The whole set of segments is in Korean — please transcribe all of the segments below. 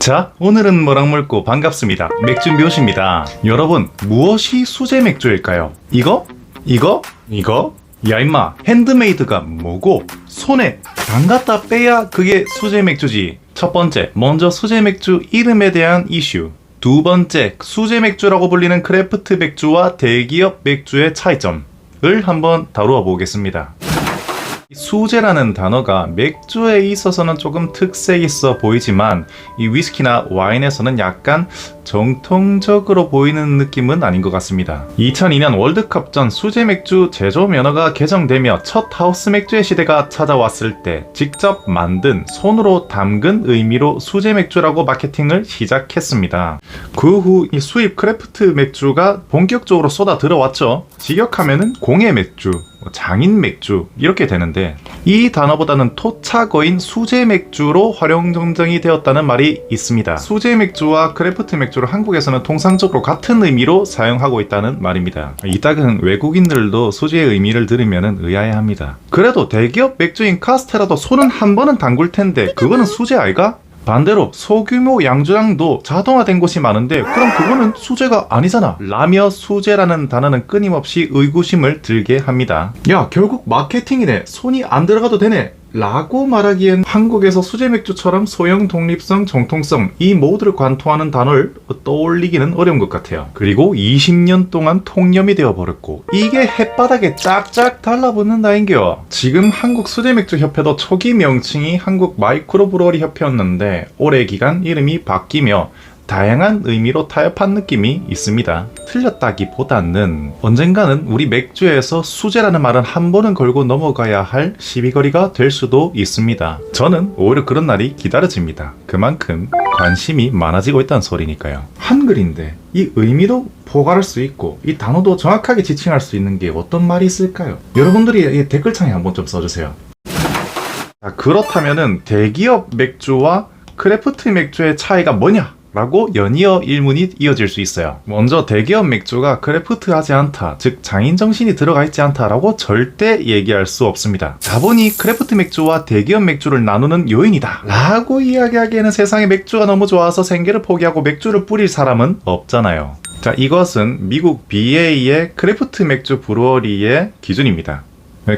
자, 오늘은 뭐랑 먹고 반갑습니다. 맥주 묘시입니다. 여러분, 무엇이 수제 맥주일까요? 이거? 이거? 이거? 야 임마, 핸드메이드가 뭐고 손에 담갔다 빼야 그게 수제 맥주지. 첫 번째, 먼저 수제 맥주 이름에 대한 이슈. 두 번째, 수제 맥주라고 불리는 크래프트 맥주와 대기업 맥주의 차이점을 한번 다루어 보겠습니다. 수제라는 단어가 맥주에 있어서는 조금 특색 있어 보이지만 이 위스키나 와인에서는 약간 정통적으로 보이는 느낌은 아닌 것 같습니다. 2002년 월드컵 전 수제 맥주 제조 면허가 개정되며 첫 하우스 맥주의 시대가 찾아왔을 때 직접 만든 손으로 담근 의미로 수제 맥주라고 마케팅을 시작했습니다. 그 후 이 수입 크래프트 맥주가 본격적으로 쏟아 들어왔죠. 직역하면은 공예 맥주, 뭐 장인 맥주 이렇게 되는데 이 단어보다는 토착어인 수제 맥주로 활용 정정이 되었다는 말이 있습니다. 수제 맥주와 크래프트 맥주를 한국에서는 통상적으로 같은 의미로 사용하고 있다는 말입니다. 이따금 외국인들도 수제의 의미를 들으면 의아해합니다. 그래도 대기업 맥주인 카스테라도 손은 한 번은 담글 텐데 그거는 수제 아이가? 반대로 소규모 양조장도 자동화된 곳이 많은데 그럼 그거는 수제가 아니잖아. 라며 수제라는 단어는 끊임없이 의구심을 들게 합니다. 야 결국 마케팅이네. 손이 안 들어가도 되네 라고 말하기엔 한국에서 수제 맥주처럼 소형 독립성, 정통성 이 모두를 관통하는 단어를 떠올리기는 어려운 것 같아요. 그리고 20년 동안 통념이 되어버렸고 이게 햇바닥에 짝짝 달라붙는 다인겨. 지금 한국 수제 맥주 협회도 초기 명칭이 한국 마이크로 브루어리 협회였는데 올해 기간 이름이 바뀌며 다양한 의미로 타협한 느낌이 있습니다. 틀렸다기보다는 언젠가는 우리 맥주에서 수제라는 말은 한 번은 걸고 넘어가야 할 시비거리가 될 수도 있습니다. 저는 오히려 그런 날이 기다려집니다. 그만큼 관심이 많아지고 있다는 소리니까요. 한글인데 이 의미도 포괄할 수 있고 이 단어도 정확하게 지칭할 수 있는 게 어떤 말이 있을까요? 여러분들이 이 댓글창에 한번 좀 써주세요. 자, 그렇다면은 대기업 맥주와 크래프트 맥주의 차이가 뭐냐? 라고 연이어 일문이 이어질 수 있어요. 먼저 대기업 맥주가 크래프트하지 않다, 즉 장인 정신이 들어가 있지 않다라고 절대 얘기할 수 없습니다. 자본이 크래프트 맥주와 대기업 맥주를 나누는 요인이다. 라고 이야기하기에는 세상에 맥주가 너무 좋아서 생계를 포기하고 맥주를 뿌릴 사람은 없잖아요. 자, 이것은 미국 BA의 크래프트 맥주 브루어리의 기준입니다.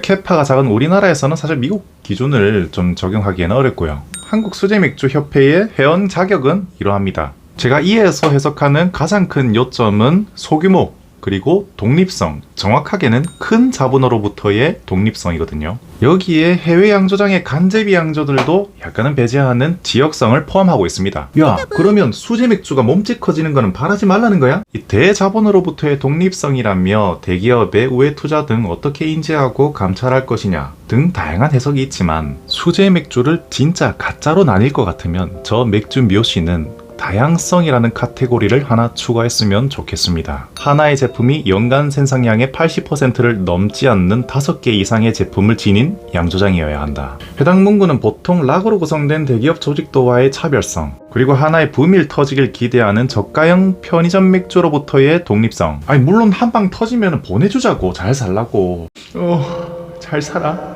캐파가 작은 우리나라에서는 사실 미국 기준을 좀 적용하기에는 어렵고요. 한국 수제 맥주 협회의 회원 자격은 이러합니다. 제가 이에서 해석하는 가장 큰 요점은 소규모 그리고 독립성, 정확하게는 큰 자본으로부터의 독립성이거든요. 여기에 해외 양조장의 간제비 양조들도 약간은 배제하는 지역성을 포함하고 있습니다. 야, 그러면 수제 맥주가 몸집 커지는 거는 바라지 말라는 거야? 이 대자본으로부터의 독립성이라며 대기업의 우회 투자 등 어떻게 인지하고 감찰할 것이냐 등 다양한 해석이 있지만 수제 맥주를 진짜 가짜로 나뉠 것 같으면 저 맥주 묘시는 다양성이라는 카테고리를 하나 추가했으면 좋겠습니다. 하나의 제품이 연간 생산량의 80%를 넘지 않는 5개 이상의 제품을 지닌 양조장이어야 한다. 해당 문구는 보통 락으로 구성된 대기업 조직도와의 차별성, 그리고 하나의 붐일 터지길 기대하는 저가형 편의점 맥주로부터의 독립성. 아니 물론 한 방 터지면 보내주자고 잘 살라고. 어, 잘 살아.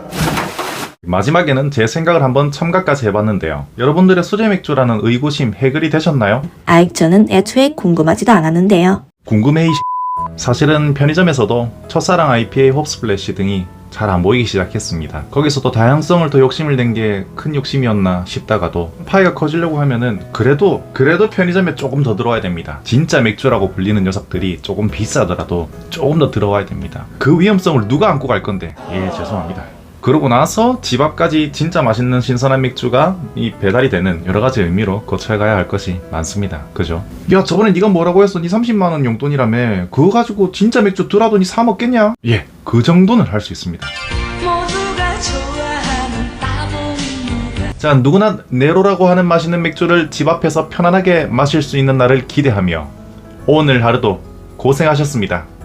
마지막에는 제 생각을 한번 첨가까지 해봤는데요. 여러분들의 수제 맥주라는 의구심 해결이 되셨나요? 아이, 저는 애초에 궁금하지도 않았는데요. 궁금해 이 사실은 편의점에서도 첫사랑 IPA 홉스플래시 등이 잘 안 보이기 시작했습니다. 거기서도 다양성을 더 욕심을 낸 게 큰 욕심이었나 싶다가도 파이가 커지려고 하면은 그래도 그래도 편의점에 조금 더 들어와야 됩니다. 진짜 맥주라고 불리는 녀석들이 조금 비싸더라도 조금 더 들어와야 됩니다. 그 위험성을 누가 안고 갈 건데? 예, 죄송합니다. 그러고 나서 집 앞까지 진짜 맛있는 신선한 맥주가 이 배달이 되는 여러 가지 의미로 거쳐야 가야 할 것이 많습니다. 그죠? 야 저번에 네가 뭐라고 했어? 네 30만 원 용돈이라며 그거 가지고 진짜 맥주 드라돈이 사 먹겠냐? 예, 그 정도는 할 수 있습니다. 자, 누구나 네로라고 하는 맛있는 맥주를 집 앞에서 편안하게 마실 수 있는 날을 기대하며 오늘 하루도 고생하셨습니다.